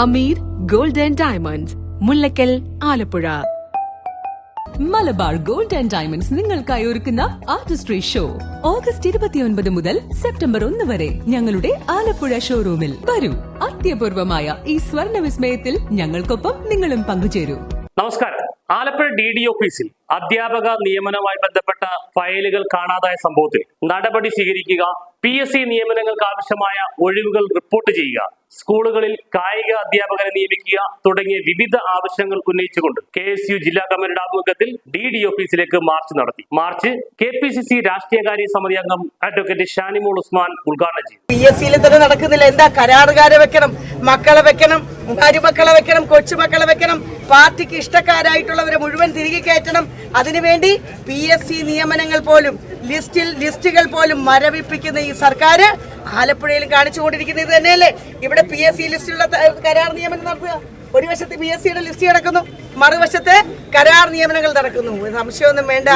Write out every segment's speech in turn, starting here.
Hameer gold and diamonds Mullakkal Alappuzha. Malabar gold and diamonds നിങ്ങൾക്കായി ഒരുക്കുന്ന Artistry show. August ഇരുപത്തിയൊൻപത് മുതൽ September ഒന്ന് വരെ ഞങ്ങളുടെ ആലപ്പുഴ ഷോറൂമിൽ വരൂ. അത്യപൂർവമായ ഈ സ്വർണ വിസ്മയത്തിൽ ഞങ്ങൾക്കൊപ്പം നിങ്ങളും പങ്കുചേരൂ. നമസ്കാരം. ആലപ്പുഴ ഡി ഡി ഓഫീസിൽ അധ്യാപക നിയമനവുമായി ബന്ധപ്പെട്ട ഫയലുകൾ കാണാതായ സംഭവത്തിൽ നടപടി സ്വീകരിക്കുക പി എസ് സി നിയമനങ്ങൾക്ക് ആവശ്യമായ ഒഴിവുകൾ റിപ്പോർട്ട് ചെയ്യുക സ്കൂളുകളിൽ കായിക അധ്യാപകരെ നിയമിക്കുക തുടങ്ങിയ വിവിധ ആവശ്യങ്ങൾ ഉന്നയിച്ചുകൊണ്ട് കെ എസ് യു ജില്ലാ കമ്മിറ്റിയുടെ ആഭിമുഖ്യത്തിൽ ഡി ഡി ഓഫീസിലേക്ക് മാർച്ച് നടത്തി. March K P C C രാഷ്ട്രീയകാര്യ സമിതി അംഗം അഡ്വക്കേറ്റ് ഷാനിമോൾ ഉസ്മാൻ ഉദ്ഘാടനം ചെയ്തു. പി എസ് സിയിൽ തന്നെ നടക്കുന്നില്ല. എന്താ? കരാറുകാരെ വെക്കണം മക്കളെ വെക്കണം മരുമക്കളെ വെക്കണം കൊച്ചുമക്കളെ വെക്കണം. പാർട്ടിക്ക് ഇഷ്ടക്കാരായിട്ടുള്ളവരെ മുഴുവൻ തിരികെ കയറ്റണം. അതിനുവേണ്ടി പി എസ് സി നിയമനങ്ങൾ പോലും ലിസ്റ്റിൽ ലിസ്റ്റുകൾ പോലും മരവിപ്പിക്കുന്ന ഈ സർക്കാർ ആലപ്പുഴയിലും കാണിച്ചുകൊണ്ടിരിക്കുന്നത് ഇത് തന്നെയല്ലേ? ഇവിടെ പി എസ് സി ലിസ്റ്റിലുള്ള കരാർ നിയമനം നടത്തുക. ഒരു വശത്ത് പി എസ് സിയുടെ ലിസ്റ്റ് കിടക്കുന്നു മറുവശത്ത് കരാർ നിയമനങ്ങൾ നടക്കുന്നു. സംശയമൊന്നും വേണ്ട.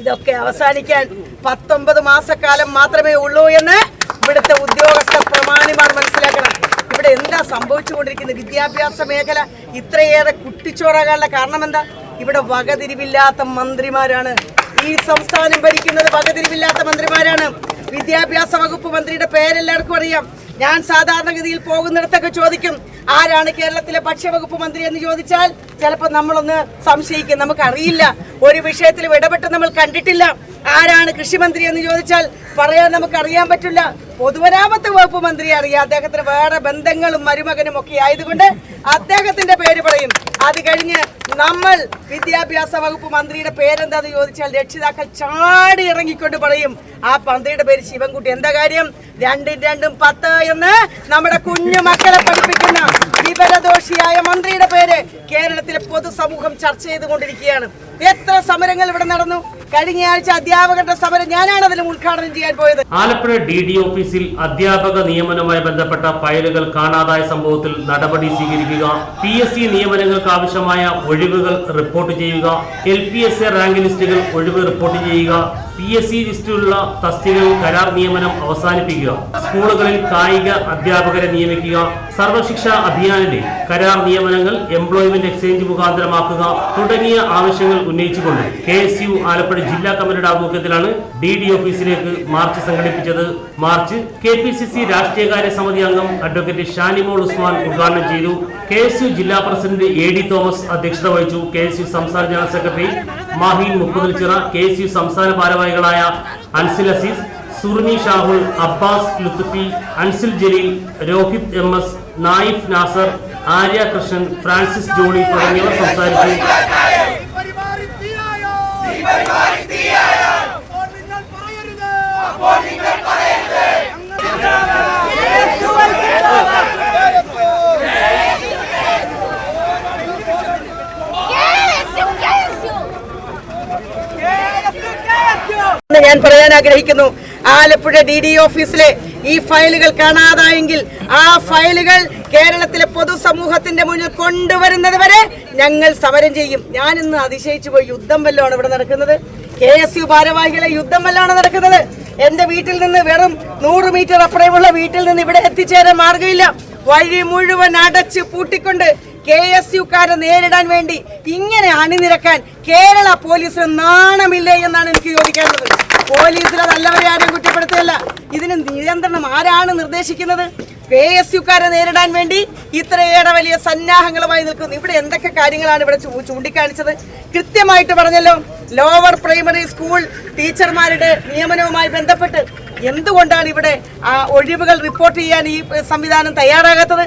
ഇതൊക്കെ അവസാനിക്കാൻ പത്തൊമ്പത് മാസക്കാലം മാത്രമേ ഉള്ളൂ എന്ന് ഇവിടുത്തെ ഉദ്യോഗസ്ഥ പ്രമാണിമാർ മനസ്സിലാക്കണം. ഇവിടെ എന്താ സംഭവിച്ചുകൊണ്ടിരിക്കുന്നത്? വിദ്യാഭ്യാസ മേഖല ഇത്രയേറെ കുട്ടിച്ചോറാകാനുള്ള കാരണം എന്താ ഇവിടെ വകതിരിവില്ലാത്ത മന്ത്രിമാരാണ്. ഈ സംസ്ഥാനം ഭരിക്കുന്നത് വകതിരിവില്ലാത്ത മന്ത്രിമാരാണ്. വിദ്യാഭ്യാസ വകുപ്പ് മന്ത്രിയുടെ പേരെല്ലാവർക്കും അറിയാം. ഞാൻ സാധാരണഗതിയിൽ പോകുന്നിടത്തൊക്കെ ചോദിക്കും ആരാണ് കേരളത്തിലെ ഭക്ഷ്യവകുപ്പ് മന്ത്രി എന്ന് ചോദിച്ചാൽ? ചിലപ്പോൾ നമ്മളൊന്ന് സംശയിക്കും. നമുക്കറിയില്ല. ഒരു വിഷയത്തിലും ഇടപെട്ട് നമ്മൾ കണ്ടിട്ടില്ല. ആരാണ് കൃഷിമന്ത്രി എന്ന് ചോദിച്ചാൽ പറയാൻ നമുക്ക് അറിയാൻ പറ്റില്ല. പൊതുമരാമത്ത് വകുപ്പ് മന്ത്രി അറിയാം. അദ്ദേഹത്തിന് വേറെ ബന്ധങ്ങളും മരുമകനും ഒക്കെ ആയതുകൊണ്ട് അദ്ദേഹത്തിന്റെ പേര് പറയും. അത് കഴിഞ്ഞ് നമ്മൾ വിദ്യാഭ്യാസ വകുപ്പ് മന്ത്രിയുടെ പേരെന്താന്ന് ചോദിച്ചാൽ രക്ഷിതാക്കൾ ചാടി ഇറങ്ങിക്കൊണ്ട് പറയും. ആ മന്ത്രിയുടെ പേര് ശിവൻകുട്ടി. എന്താ കാര്യം? രണ്ടും രണ്ടും പത്ത് എന്ന് നമ്മുടെ കുഞ്ഞു മക്കളെ പഠിപ്പിക്കുന്ന വിവരദോഷിയായ മന്ത്രിയുടെ പേര് കേരളത്തിലെ പൊതുസമൂഹം ചർച്ച ചെയ്തുകൊണ്ടിരിക്കുകയാണ്. എത്ര സമരങ്ങൾ ഇവിടെ നടന്നു? കഴിഞ്ഞ ആഴ്ച അധ്യാപകരുടെ സമരം ഞാനാണ് അതിലും ഉദ്ഘാടനം ചെയ്യാൻ പോയത്. ആലപ്പുഴ ഡി ഡി ഓഫീസിൽ അധ്യാപക നിയമനവുമായി ബന്ധപ്പെട്ട ഫയലുകൾ കാണാതായ സംഭവത്തിൽ നടപടി സ്വീകരിക്കുക പി എസ് സി നിയമനങ്ങൾക്ക് ആവശ്യമായ ഒഴിവുകൾ റിപ്പോർട്ട് ചെയ്യുക L P S A rank ലിസ്റ്റുകൾ ഒഴിവ് റിപ്പോർട്ട് ചെയ്യുക പി എസ് സി ലിസ്റ്റിലുള്ള തസ്തികകൾ കരാർ നിയമനം അവസാനിപ്പിക്കുക. സ്കൂളുകളിൽ കായിക അധ്യാപകരെ നിയമിക്കുക. സർവശിക്ഷ അഭിയാനിലെ കരാർ നിയമനങ്ങൾ എംപ്ലോയ്മെന്റ് എക്സ്ചേഞ്ച് മുഖാന്തരമാക്കുക തുടങ്ങിയ ആവശ്യങ്ങൾ ഉന്നയിച്ചുകൊണ്ട് കെ എസ് യു ആലപ്പുഴ ജില്ലാ കമ്മിറ്റിയുടെ ആഭിമുഖ്യത്തിലാണ് ഡി ഡി ഓഫീസിലേക്ക് മാർച്ച് സംഘടിപ്പിച്ചത്. March K P C C രാഷ്ട്രീയകാര്യ സമിതി അംഗം അഡ്വക്കേറ്റ് ഷാനിമോൾ ഉസ്മാൻ ഉദ്ഘാടനം ചെയ്തു. കെ എസ് യു ജില്ലാ പ്രസിഡന്റ് എ ഡി തോമസ് അധ്യക്ഷത വഹിച്ചു. കെ എസ് യു സംസ്ഥാന general secretary Maheen Mukkuthilchira K U സംസ്ഥാന ഭാരവാഹികളായ അൻസിൽ അസീസ് സുർമി ഷാഹുൽ അബ്ബാസ് ലുത്തുഫി അൻസിൽ ജലീൽ രോഹിത് എം എസ് നായിഫ് നാസർ ആര്യ കൃഷ്ണൻ ഫ്രാൻസിസ് ജോളി തുടങ്ങിയവർ സംസാരിച്ചു അപ്പോൾ നിങ്ങൾ പറയരുത് എന്ന് ഞാൻ പറയാൻ ആഗ്രഹിക്കുന്നു. ആലപ്പുഴ ഡി ഡി ഓഫീസിലെ ഈ ഫയലുകൾ കാണാതായെങ്കിൽ ആ ഫയലുകൾ കേരളത്തിലെ പൊതുസമൂഹത്തിന്റെ മുന്നിൽ കൊണ്ടുവരുന്നത് വരെ ഞങ്ങൾ സമരം ചെയ്യും. ഞാൻ ഇന്ന് അതിശയിച്ചു പോയി. യുദ്ധം വല്ലതാണ് ഇവിടെ നടക്കുന്നത്. കെ എസ് യു ഭാരവാഹികളെ യുദ്ധം വല്ലാണ് നടക്കുന്നത്. എന്റെ വീട്ടിൽ നിന്ന് വെറും നൂറ് മീറ്റർ അപ്പുറമുള്ള വീട്ടിൽ നിന്ന് ഇവിടെ എത്തിച്ചേരാൻ മാർഗമില്ല വഴി മുഴുവൻ അടച്ച് പൂട്ടിക്കൊണ്ട് കെ എസ് യുക്കാരെ നേരിടാൻ വേണ്ടി ഇങ്ങനെ അണിനിരക്കാൻ കേരള പോലീസിന് നാണമില്ലേ എന്നാണ് എനിക്ക് ചോദിക്കാനുള്ളത്. പോലീസിലെ നല്ലവരെ ആരും കുറ്റപ്പെടുത്തുകയല്ല. ഇതിന് നിയന്ത്രണം ആരാണ് നിർദ്ദേശിക്കുന്നത്? കെ എസ് യുക്കാരെ നേരിടാൻ വേണ്ടി ഇത്രയേറെ വലിയ സന്നാഹങ്ങളുമായി നിൽക്കുന്നു. ഇവിടെ എന്തൊക്കെ കാര്യങ്ങളാണ് ഇവിടെ ചൂണ്ടിക്കാണിച്ചത്? കൃത്യമായിട്ട് പറഞ്ഞല്ലോ ലോവർ പ്രൈമറി സ്കൂൾ ടീച്ചർമാരുടെ നിയമനവുമായി ബന്ധപ്പെട്ട് എന്തുകൊണ്ടാണ് ഇവിടെ ആ ഒഴിവുകൾ റിപ്പോർട്ട് ചെയ്യാൻ ഈ സംവിധാനം തയ്യാറാകാത്തത്?